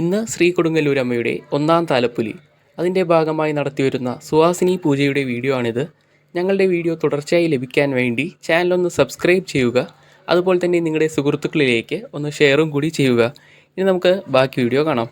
ഇന്ന് ശ്രീ കൊടുങ്ങല്ലൂരമ്മയുടെ ഒന്നാം താലപ്പുലി. അതിന്റെ ഭാഗമായി നടത്തിവരുന്ന സുഹാസിനി പൂജയുടെ വീഡിയോ ആണിത്. ഞങ്ങളുടെ വീഡിയോ തുടർച്ചയായി ലഭിക്കാൻ വേണ്ടി ചാനലൊന്ന് സബ്സ്ക്രൈബ് ചെയ്യുക. അതുപോലെ തന്നെ നിങ്ങളുടെ സുഹൃത്തുക്കളിലേക്ക് ഒന്ന് ഷെയറും കൂടി ചെയ്യുക. ഇനി നമുക്ക് ബാക്കി വീഡിയോ കാണാം.